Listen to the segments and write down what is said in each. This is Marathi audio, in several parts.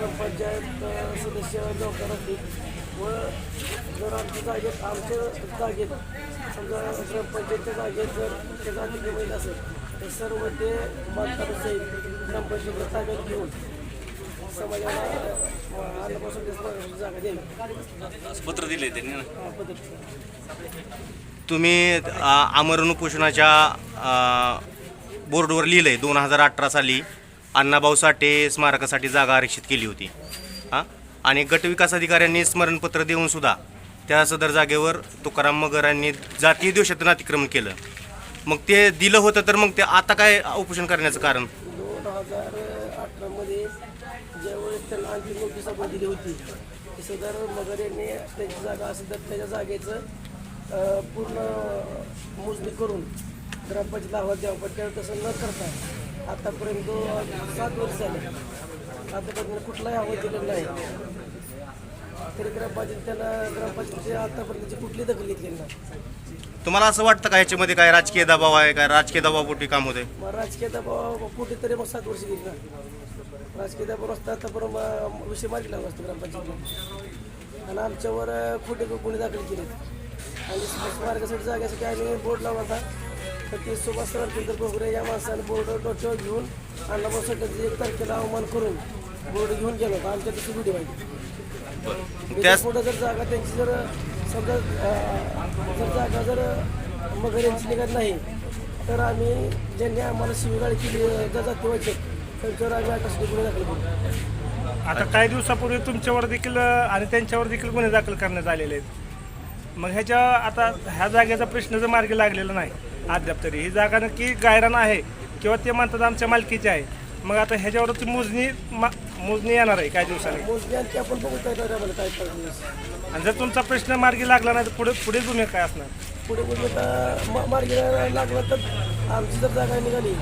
ग्रामपंचायत सदस्य नोकर असतील व जर आमच्या जागेत आमच्या जागेत समजा ग्रामपंचायतच्या जागेत जर त्या जागेची महिला असेल तर सर्व ते बांधकामासहित ग्रामपंचायतीच्या ताब्यात घेऊन समाजाला अ, अन्नपासून ते जागा द्यावी असं पत्र दिले त्यांनी ना? हा पद्धती तुम्ही आमरण उपोषणाच्या बोर्डवर लिहिलं आहे दोन हजार अठरा साली. अण्णाभाऊ साठे स्मारकासाठी जागा आरक्षित केली होती. हां? आणि गटविकास अधिकाऱ्यांनी स्मरणपत्र देऊन सुद्धा त्या सदर जागेवर तुकाराम मगरांनी जातीय दोषातून अतिक्रमण केलं. मग ते दिलं होतं तर मग ते आता काय उपोषण करण्याचं कारण? दोन हजार अठरामध्ये ज्यावेळेस त्यांना आणखी नोटीस आपण दिली होती सदर मगर यांनी त्यांची जागा असेल तर त्याच्या जागेचं अं, पूर्ण मोजणी करून ग्रामपंचायत अहवाल द्यावा पण त्यावेळी तसं न करता आतापर्यंत सात वर्ष झाले. आतापर्यंत कुठलाही अहवाल दिलेला नाही. तरी ग्रामपंचायत त्याला ग्रामपंचायतीची आतापर्यंतची कुठली दखल घेतलेली नाही. तुम्हाला असं वाटतं का ह्याच्यामध्ये काय राजकीय दबाव आहे काय राजकीय दबावपोटी काम होते मग राजकीय दबाव कुठेतरी मग सात वर्ष गेली ना राजकीय दबाव बरं मग विषय मार्गी लागला असतो ग्रामपंचायतीला. आणि आमच्यावर खोटे गुन्हे दाखल केले आणि स्मारकासाठी जागेसाठी आम्ही बोर्ड लावला होता. तर ते सुभाष रामचंद्र गोगरे या माणसाने बोर्ड डोक्यावर घेऊन अण्णाभाऊ साठेचं एक तारखेला अवमान करून बोर्ड घेऊन गेलो होता. आमच्या तशी व्हिडिओ आहे. त्याच पुढे जर जागा त्यांची जर समजा जर जागा जर मगर यांची निघत नाही तर आम्ही ज्यांनी आम्हाला शिवगाळी केली ज्या जाती व्हायचे त्यांच्यावर आम्ही अटक गुन्हे दाखल करू. आता काही दिवसापूर्वी तुमच्यावर देखील आणि त्यांच्यावर देखील गुन्हे दाखल करण्यात आलेले आहेत. मग ह्याच्या आता ह्या जागेचा प्रश्न जर मार्गी लागलेला नाही अद्याप तरी. ही जागा नक्की गायरान आहे किंवा ते म्हणतात आमच्या मालकीची आहे. मग आता ह्याच्यावरती मोजणी मा- मोजणी येणार आहे काही दिवसांनी. आपण बघू काय काय आम्हाला काय करायचं आणि जर तुमचा प्रश्न मार्गी लागला नाही तर पुढे पुढे गुन्हे काय असणार? पुढे पुढे आता म- मार्गी नाही लागला तर आमची जर जागा निघाली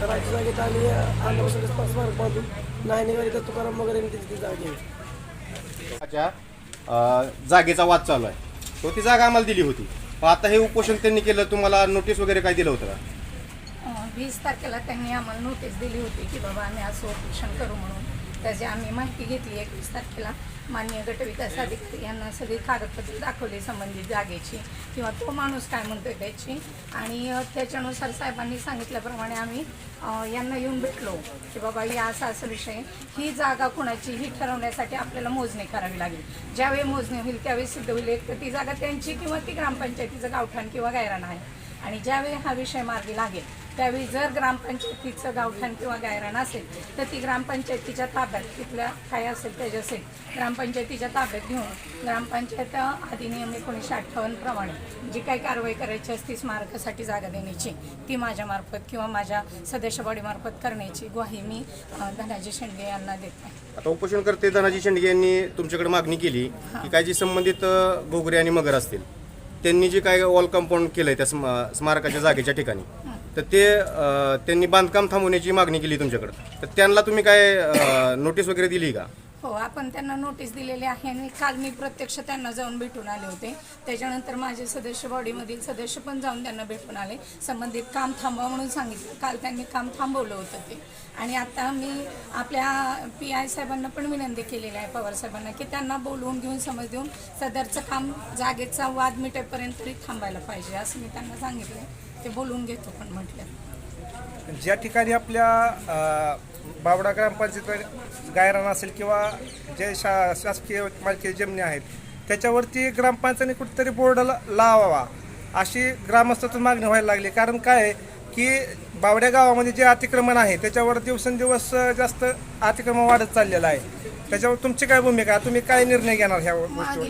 तर आमच्या जागेत आम्ही अन्नपासून स्मारक बांधू नाही निघाली तर तुकाराम वगैरे तिथे ती जागा घेऊ च्या अ, जागेचा वाद चालू आहे. तो ती जागा आम्हाला दिली होती. आता हे उपोषण त्यांनी केलं तुम्हाला नोटीस वगैरे काय दिलं होतं का? वीस तारखेला त्यांनी आम्हाला नोटीस दिली होती की बाबा आम्ही असं उपोषण करू म्हणून. त्याची आम्ही माहिती घेतली एकवीस तारखेला. मान्य गटविकास अधिकारी यांना सगळी कागदपत्र दाखवली संबंधित जागेची किंवा तो माणूस काय म्हणतोय त्याची. आणि त्याच्यानुसार साहेबांनी सांगितल्याप्रमाणे आम्ही यांना येऊन भेटलो की बाबा या असा असा विषय. ही जागा कोणाची ही ठरवण्यासाठी आपल्याला मोजणी करावी लागेल. ज्यावेळी मोजणी होईल त्यावेळी सिद्ध होईल. एक तर ती जागा त्यांची किंवा ती ग्रामपंचायतीचं गावठाण किंवा गायरान आहे. आणि ज्यावेळी हा विषय मार्गी लागेल त्यावेळी जर ग्रामपंचायतीचं गावठाण किंवा गायरान असेल तर ती ग्रामपंचायतीच्या ताब्यात तिथल्या काय असेल त्याच्या असेल ग्रामपंचायतीच्या ताब्यात घेऊन ग्रामपंचायत अधिनियम एकोणीसशे अठ्ठावन्न प्रमाणे जी काही कारवाई करायची असती स्मारकासाठी जागा देण्याची ती माझ्यामार्फत किंवा माझ्या सदस्य बॉडीमार्फत करण्याची ग्वाही मी धनाजी शेंडगे यांना देत आहे. आता उपोषणकर्ते धनाजी शेंडगे यांनी तुमच्याकडे मागणी केली की काय जी संबंधित गोगरे आणि मगर असतील त्यांनी जे काय वॉल कंपाऊंड केलंय त्या स्मा- स्मारकाच्या जागेच्या ठिकाणी तर ते त्यांनी बांधकाम थांबवण्याची मागणी केली तुमच्याकडे. तर त्यांना तुम्ही काय नोटीस वगैरे दिली का? हो आपण त्यांना नोटीस दिलेली आहे आणि काल मी प्रत्यक्ष त्यांना जाऊन भेटून आले होते. त्याच्यानंतर माझे सदस्य बॉडीमधील सदस्य पण जाऊन त्यांना भेटून आले. संबंधित काम थांबवा म्हणून सांगितलं. काल त्यांनी काम थांबवलं होतं ते. आणि आता मी आपल्या पी आय साहेबांना पण विनंती केलेली आहे पवार साहेबांना की त्यांना बोलवून घेऊन समज देऊन सदरचं काम जागेचा वाद मिटेपर्यंत तरी थांबायला पाहिजे असं मी त्यांना सांगितलं ते बोलवून घेतो पण म्हटलं. ज्या ठिकाणी आपल्या बावडा ग्रामपंचायत गायरान असेल किंवा जे शा शासकीय मालकी जमिनी आहेत त्याच्यावरती ग्रामपंचायतीने कुठेतरी बोर्ड लावावा. अशी ग्रामस्थातून मागणी व्हायला लागली. कारण काय आहे की बावड्या गावामध्ये जे अतिक्रमण आहे त्याच्यावर दिवसेंदिवस जास्त अतिक्रमण वाढत चाललेलं आहे. त्याच्यावर तुमची काय भूमिका? तुम्ही काय निर्णय घेणार ह्या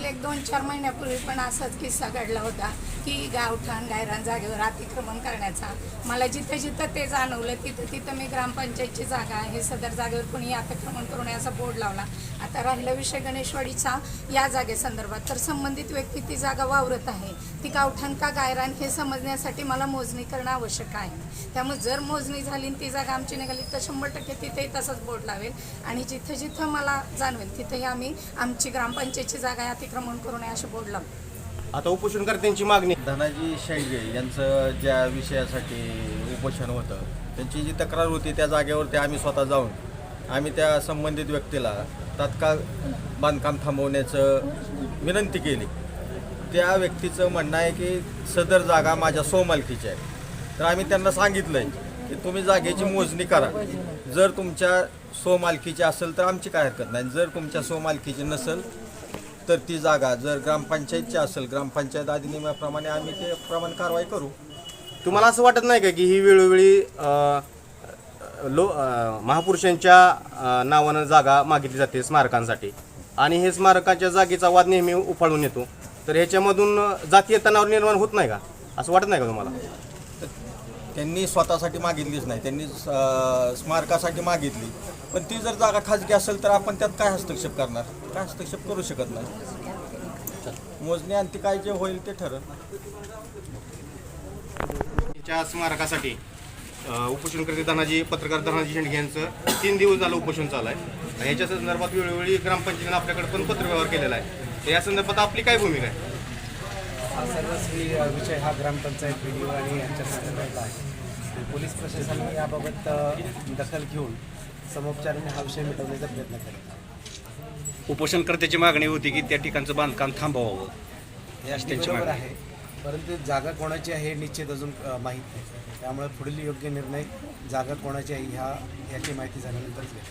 एक दोन चार महिन्यापूर्वी पण असाच किस्सा घडला होता. की गावठाण गायरान जागेवर अतिक्रमण करण्याचा. मला जिथं जिथं ते जाणवलं तिथं तिथं मी ग्रामपंचायतची जागा आहे सदर जागेवर कोणी अतिक्रमण करू नये असा बोर्ड लावला. आता राहिला विषय गणेशवाडीचा या जागेसंदर्भात. तर संबंधित व्यक्ती ती जागा वावरत आहे. ती गावठाण का गायरान हे समजण्यासाठी मला मोजणी करणं आवश्यक आहे. त्यामुळे जर मोजणी झाली ती जागा आमची निघाली तर शंभर टक्के तिथेही तसंच बोर्ड लावेल. आणि जिथं जिथं मला जाणवेल तिथेही आम्ही आमची ग्रामपंचायतची जागा आहे, अतिक्रमण करू नये असे बोर्ड लावू आता उपोषणकर्त्यांची मागणी. धनाजी शेळगे यांचं ज्या विषयासाठी उपोषण होतं त्यांची जी तक्रार होती त्या जागेवरती आम्ही स्वतः जाऊन आम्ही त्या संबंधित व्यक्तीला तात्काळ बांधकाम थांबवण्याचं विनंती केली. त्या व्यक्तीचं म्हणणं आहे की सदर जागा माझ्या सोमालकीची आहे. तर आम्ही त्यांना सांगितलं आहे की तुम्ही जागेची मोजणी करा. जर तुमच्या सोमालकीची असेल तर आमची काय हरकत नाही. जर तुमच्या सोमालकीची नसेल तर ती जागा जर ग्रामपंचायतची असेल ग्रामपंचायत अधिनियमाप्रमाणे आम्ही ते प्रमाण कारवाई करू. तुम्हाला असं वाटत नाही का की ही वेळोवेळी अ, लो अ, महापुरुषांच्या अ, नावानं जागा मागितली जाते स्मारकांसाठी? आणि हे स्मारकाच्या जागेचा वाद नेहमी उफाळून येतो. तर ह्याच्यामधून जातीय तणाव निर्माण होत नाही का? असं वाटत नाही का तुम्हाला? त्यांनी स्वतःसाठी मागितलीच नाही. त्यांनी स्मारकासाठी मागितली. पण ती जर जागा खाजगी असेल तर आपण त्यात काय हस्तक्षेप करणार? काय हस्तक्षेप करू शकत नाही. मोजणी अंती काय जे होईल ते ठरल. स्मारकासाठी उपोषण उपोषणकर्ते धनाजी पत्रकार धनाजी शेंडगे यांचं तीन दिवस झालं उपोषण चालू आहे. याच्या संदर्भात वेळोवेळी ग्रामपंचायतीने आपल्याकडे पण पत्रव्यवहार केलेला आहे. या संदर्भात आपली काय भूमिका आहे? हा सर्वस्वी विषय हा ग्रामपंचायत व्हिडिओ आणि यांच्या संदर्भातला आहे. पोलीस प्रशासनाने याबाबत दखल घेऊन समोपचाराने हा विषय मिटवण्याचा प्रयत्न करत. उपोषणकर्त्याची मागणी होती की त्या ठिकाणचं बांधकाम थांबवावं. हे त्यांची बरोबर मागणी. आहे. परंतु जागा कोणाची आहे हे निश्चित अजून माहीत नाही. त्यामुळे पुढील योग्य निर्णय जागा कोणाची आहे ह्या याची माहिती झाल्यानंतरच घेतला